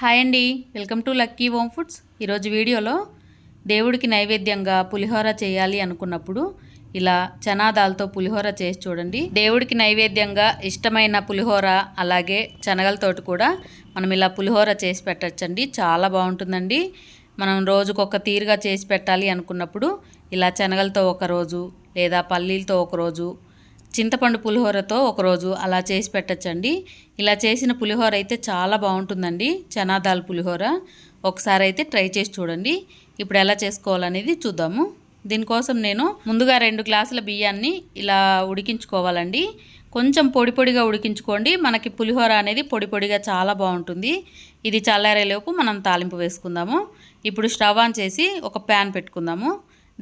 Hi అండి. Welcome to lucky home foods. ఈరోజు వీడియోలో దేవుడికి నైవేద్యంగా పులిహోర చేయాలి అనుకున్నప్పుడు ఇలా చనాదాలతో పులిహోర చేసి చూడండి. దేవుడికి నైవేద్యంగా ఇష్టమైన పులిహోర అలాగే శనగలతోటి కూడా మనం ఇలా పులిహోర చేసి పెట్టచ్చండి. చాలా బాగుంటుందండి. మనం రోజుకొక తీరుగా చేసి పెట్టాలి అనుకున్నప్పుడు ఇలా శనగలతో ఒక రోజు లేదా పల్లీలతో ఒక రోజు చింతపండు పులిహోరతో ఒకరోజు అలా చేసి పెట్టచ్చండి. ఇలా చేసిన పులిహోర అయితే చాలా బాగుంటుందండి. చనాదాల్ పులిహోర. ఒకసారి అయితే ట్రై చేసి చూడండి. ఇప్పుడు ఎలా చేసుకోవాలనేది చూద్దాము. దీనికోసం నేను ముందుగా రెండు గ్లాసుల బియ్యాన్ని ఇలా ఉడికించుకోవాలండి. కొంచెం పొడి పొడిగా ఉడికించుకోండి. మనకి పులిహోర అనేది పొడి పొడిగా చాలా బాగుంటుంది. ఇది చల్లారేలోపు మనం తాలింపు వేసుకుందాము. ఇప్పుడు స్టవ్ ఆన్ చేసి ఒక ప్యాన్ పెట్టుకుందాము.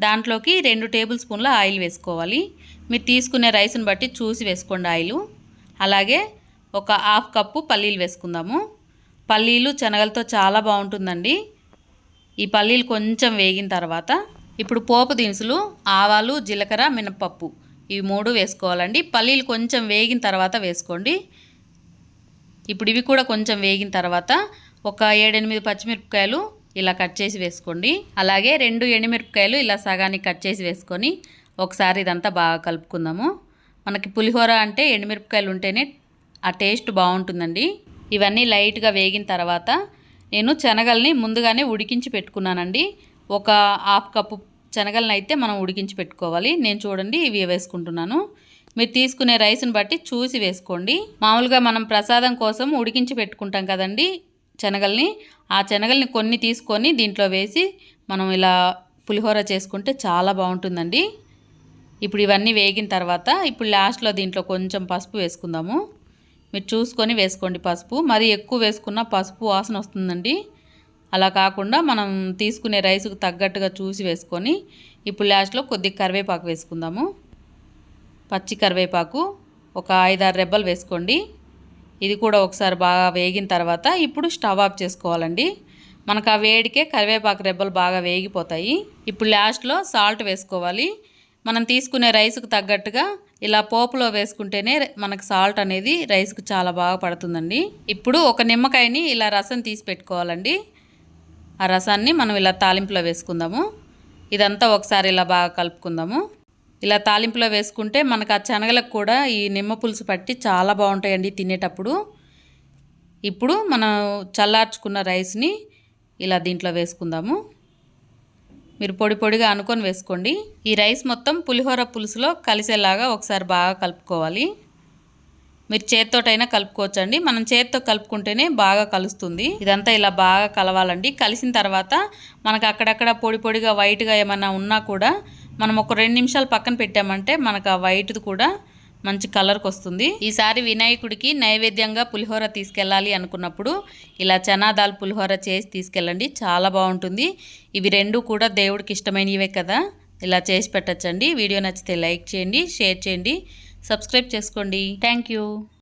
దాంట్లోకి రెండు టేబుల్ స్పూన్ల ఆయిల్ వేసుకోవాలి. మీరు తీసుకునే రైస్ని బట్టి చూసి వేసుకోండి ఆయిల్. అలాగే ఒక హాఫ్ కప్పు పల్లీలు వేసుకుందాము. పల్లీలు శనగలతో చాలా బాగుంటుందండి. ఈ పల్లీలు కొంచెం వేగిన తర్వాత ఇప్పుడు పోపు దినుసులు ఆవాలు జీలకర్ర మినపప్పు ఇవి మూడు వేసుకోవాలండి. పల్లీలు కొంచెం వేగిన తర్వాత వేసుకోండి. ఇప్పుడు ఇవి కూడా కొంచెం వేగిన తర్వాత ఒక ఏడెనిమిది పచ్చిమిరపకాయలు ఇలా కట్ చేసి వేసుకోండి. అలాగే రెండు ఎండుమిరపకాయలు ఇలా సగానికి కట్ చేసి వేసుకొని ఒకసారి ఇదంతా బాగా కలుపుకుందాము. మనకి పులిహోర అంటే ఎండుమిరపకాయలు ఉంటేనే ఆ టేస్ట్ బాగుంటుందండి. ఇవన్నీ లైట్గా వేగిన తర్వాత నేను శనగల్ని ముందుగానే ఉడికించి పెట్టుకున్నానండి. ఒక హాఫ్ కప్పు శనగలను అయితే మనం ఉడికించి పెట్టుకోవాలి. నేను చూడండి ఇవి వేసుకుంటున్నాను. మీరు తీసుకునే రైస్ని బట్టి చూసి వేసుకోండి. మామూలుగా మనం ప్రసాదం కోసం ఉడికించి పెట్టుకుంటాం కదండి. శనగల్ని ఆ శనగల్ని కొన్ని తీసుకొని దీంట్లో వేసి మనం ఇలా పులిహోర చేసుకుంటే చాలా బాగుంటుందండి. ఇప్పుడు ఇవన్నీ వేగిన తర్వాత ఇప్పుడు లాస్ట్లో దీంట్లో కొంచెం పసుపు వేసుకుందాము. మీరు చూసుకొని వేసుకోండి పసుపు. మరి ఎక్కువ వేసుకున్న పసుపు వాసన వస్తుందండి. అలా కాకుండా మనం తీసుకునే రైస్కు తగ్గట్టుగా చూసి వేసుకొని ఇప్పుడు లాస్ట్లో కొద్దిగా కరివేపాకు వేసుకుందాము. పచ్చి కరివేపాకు ఒక ఐదారు రెబ్బలు వేసుకోండి. ఇది కూడా ఒకసారి బాగా వేగిన తర్వాత ఇప్పుడు స్టవ్ ఆఫ్ చేసుకోవాలండి. మనకు ఆ వేడికే కరివేపాకు రెబ్బలు బాగా వేగిపోతాయి. ఇప్పుడు లాస్ట్లో సాల్ట్ వేసుకోవాలి. మనం తీసుకునే రైస్కు తగ్గట్టుగా ఇలా పోపులో వేసుకుంటేనే మనకు సాల్ట్ అనేది రైస్కు చాలా బాగా పడుతుందండి. ఇప్పుడు ఒక నిమ్మకాయని ఇలా రసం తీసి పెట్టుకోవాలండి. ఆ రసాన్ని మనం ఇలా తాలింపులో వేసుకుందాము. ఇదంతా ఒకసారి ఇలా బాగా కలుపుకుందాము. ఇలా తాలింపులో వేసుకుంటే మనకు ఆ శనగలకు కూడా ఈ నిమ్మ పులుసు పట్టి చాలా బాగుంటాయండి తినేటప్పుడు. ఇప్పుడు మనం చల్లార్చుకున్న రైస్ని ఇలా దీంట్లో వేసుకుందాము. మీరు పొడి పొడిగా అనుకొని వేసుకోండి. ఈ రైస్ మొత్తం పులిహోర పులుసులో కలిసేలాగా ఒకసారి బాగా కలుపుకోవాలి. మీరు చేత్తోటైనా కలుపుకోవచ్చండి. మనం చేత్తో కలుపుకుంటేనే బాగా కలుస్తుంది. ఇదంతా ఇలా బాగా కలవాలండి. కలిసిన తర్వాత మనకు అక్కడక్కడ పొడి పొడిగా వైట్గా ఏమైనా ఉన్నా కూడా మనం ఒక రెండు నిమిషాలు పక్కన పెట్టామంటే మనకు ఆ వైట్ది కూడా మంచి కలర్కి వస్తుంది. ఈసారి వినాయకుడికి నైవేద్యంగా పులిహోర తీసుకెళ్ళాలి అనుకున్నప్పుడు ఇలా చనాదాల్ పులిహోర చేసి తీసుకెళ్ళండి చాలా బాగుంటుంది. ఇవి రెండు కూడా దేవుడికి ఇష్టమైనవే కదా ఇలా చేసి పెట్టచ్చండి. వీడియో నచ్చితే లైక్ చేయండి షేర్ చేయండి సబ్స్క్రైబ్ చేసుకోండి. Thank you.